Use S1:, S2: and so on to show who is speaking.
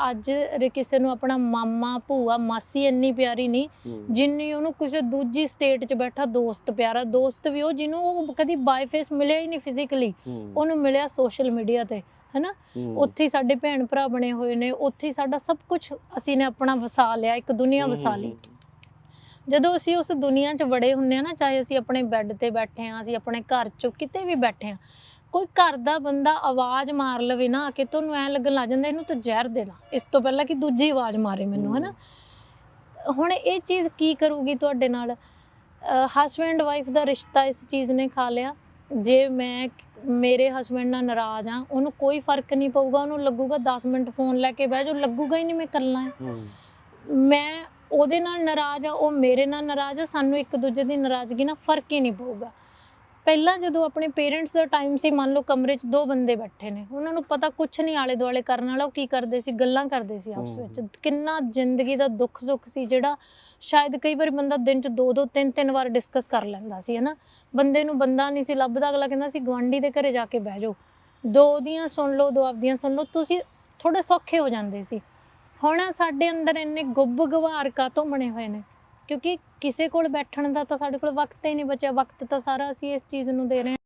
S1: ਅੱਜ ਕਿਸੇ ਨੂੰ ਆਪਣਾ ਮਾਮਾ ਭੂਆ ਮਾਸੀ ਇੰਨੀ ਪਿਆਰੀ ਨਹੀਂ ਜਿੰਨੀ ਉਹਨੂੰ ਕਿਸੇ ਦੂਜੀ ਸਟੇਟ 'ਚ ਬੈਠਾ ਦੋਸਤ ਪਿਆਰਾ ਦੋਸਤ ਵੀ ਉਹ ਜਿਹਨੂੰ ਉਹ ਕਦੀ ਬਾਈ ਫੇਸ ਮਿਲਿਆ ਹੀ ਨਹੀਂ ਫਿਜ਼ੀਕਲੀ ਉਹਨੂੰ ਮਿਲਿਆ ਸੋਸ਼ਲ ਮੀਡੀਆ ਤੇ ਹੈਨਾ? ਉੱਥੇ ਸਾਡੇ ਭੈਣ ਭਰਾ ਬਣੇ ਹੋਏ ਨੇ ਉੱਥੇ ਸਾਡਾ ਸਭ ਕੁਝ ਅਸੀਂ ਨੇ ਆਪਣਾ ਵਸਾ ਲਿਆ ਇੱਕ ਦੁਨੀਆ ਵਸਾ ਲਈ। ਜਦੋਂ ਅਸੀਂ ਉਸ ਦੁਨੀਆ 'ਚ ਵੜੇ ਹੁੰਨੇ ਆ ਨਾ ਚਾਹੇ ਅਸੀਂ ਆਪਣੇ ਬੈੱਡ ਤੇ ਬੈਠੇ ਆ ਅਸੀਂ ਆਪਣੇ ਘਰ 'ਚ ਕਿਤੇ ਵੀ ਬੈਠੇ ਆ ਕੋਈ ਘਰ ਦਾ ਬੰਦਾ ਆਵਾਜ਼ ਮਾਰ ਲਵੇ ਨਾ ਕੇ ਤੁਹਾਨੂੰ ਐ ਲੱਗਣ ਲੱਗ ਜਾਂਦਾ ਇਹਨੂੰ ਤਾਂ ਜ਼ਹਿਰ ਦੇ ਦਾਂ ਇਸ ਤੋਂ ਪਹਿਲਾਂ ਕਿ ਦੂਜੀ ਆਵਾਜ਼ ਮਾਰੇ ਮੈਨੂੰ ਹੈਨਾ? ਹੁਣ ਇਹ ਚੀਜ਼ ਕੀ ਕਰੂਗੀ ਤੁਹਾਡੇ ਨਾਲ? ਹਸਬੈਂਡ ਵਾਈਫ ਦਾ ਰਿਸ਼ਤਾ ਇਸ ਚੀਜ਼ ਨੇ ਖਾ ਲਿਆ। ਜੇ ਮੈਂ ਮੇਰੇ ਹਸਬੈਂਡ ਨਾਲ ਨਾਰਾਜ਼ ਆ ਉਹਨੂੰ ਕੋਈ ਫ਼ਰਕ ਨਹੀਂ ਪਊਗਾ ਉਹਨੂੰ ਲੱਗੂਗਾ 10 ਮਿੰਟ ਫੋਨ ਲੈ ਕੇ ਬਹਿ ਜਾਓ ਲੱਗੂਗਾ ਹੀ ਨਹੀਂ ਮੈਂ ਇਕੱਲਾ। ਆ ਮੈਂ ਉਹਦੇ ਨਾਲ ਨਾਰਾਜ਼ ਆ ਉਹ ਮੇਰੇ ਨਾਲ ਨਾਰਾਜ਼ ਆ ਸਾਨੂੰ ਇੱਕ ਦੂਜੇ ਦੀ ਨਾਰਾਜ਼ਗੀ ਨਾਲ ਫ਼ਰਕ ਹੀ ਨਹੀਂ ਪਊਗਾ। ਪਹਿਲਾਂ ਜਦੋਂ ਆਪਣੇ ਪੇਰੈਂਟਸ ਦਾ ਟਾਈਮ ਸੀ ਮੰਨ ਲਓ ਕਮਰੇ 'ਚ ਦੋ ਬੰਦੇ ਬੈਠੇ ਨੇ ਉਹਨਾਂ ਨੂੰ ਪਤਾ ਕੁਝ ਨਹੀਂ ਆਲੇ ਦੁਆਲੇ ਕਰਨ ਵਾਲਾ ਉਹ ਕੀ ਕਰਦੇ ਸੀ ਗੱਲਾਂ ਕਰਦੇ ਸੀ ਆਪਸ ਵਿੱਚ। ਕਿੰਨਾ ਜ਼ਿੰਦਗੀ ਦਾ ਦੁੱਖ ਸੁੱਖ ਸੀ ਜਿਹੜਾ ਸ਼ਾਇਦ ਕਈ ਵਾਰ ਬੰਦਾ ਦਿਨ 'ਚ ਦੋ ਦੋ ਤਿੰਨ ਤਿੰਨ ਵਾਰ ਡਿਸਕਸ ਕਰ ਲੈਂਦਾ ਸੀ ਹਨਾ? ਬੰਦੇ ਨੂੰ ਬੰਦਾ ਨਹੀਂ ਸੀ ਲੱਭਦਾ ਅਗਲਾ ਕਹਿੰਦਾ ਸੀ ਗਵਾਂਢੀ ਦੇ ਘਰੇ ਜਾ ਕੇ ਬਹਿ ਜਾਓ। ਦੋ ਦੀਆਂ ਸੁਣ ਲਓ ਦੋ ਆਪਦੀਆਂ ਸੁਣ ਲਓ। ਤੁਸੀਂ ਥੋੜੇ ਸੌਖੇ ਹੋ ਜਾਂਦੇ ਸੀ। ਹੁਣ ਸਾਡੇ ਅੰਦਰ ਇੰਨੇ ਗੁੱਬ ਗਵਾਰ ਕਾਤੋਂ ਬਣੇ ਹੋਏ ਨੇ? ਕਿਉਂਕਿ ਕਿਸੇ ਕੋਲ ਬੈਠਣ ਦਾ ਤਾਂ ਸਾਡੇ ਕੋਲ ਵਕਤ ਹੀ ਨਹੀਂ ਬਚਿਆ, ਵਕਤ ਤਾਂ ਸਾਰਾ ਅਸੀਂ ਇਸ ਚੀਜ਼ ਨੂੰ ਦੇ ਰਹੇ ਹਾਂ।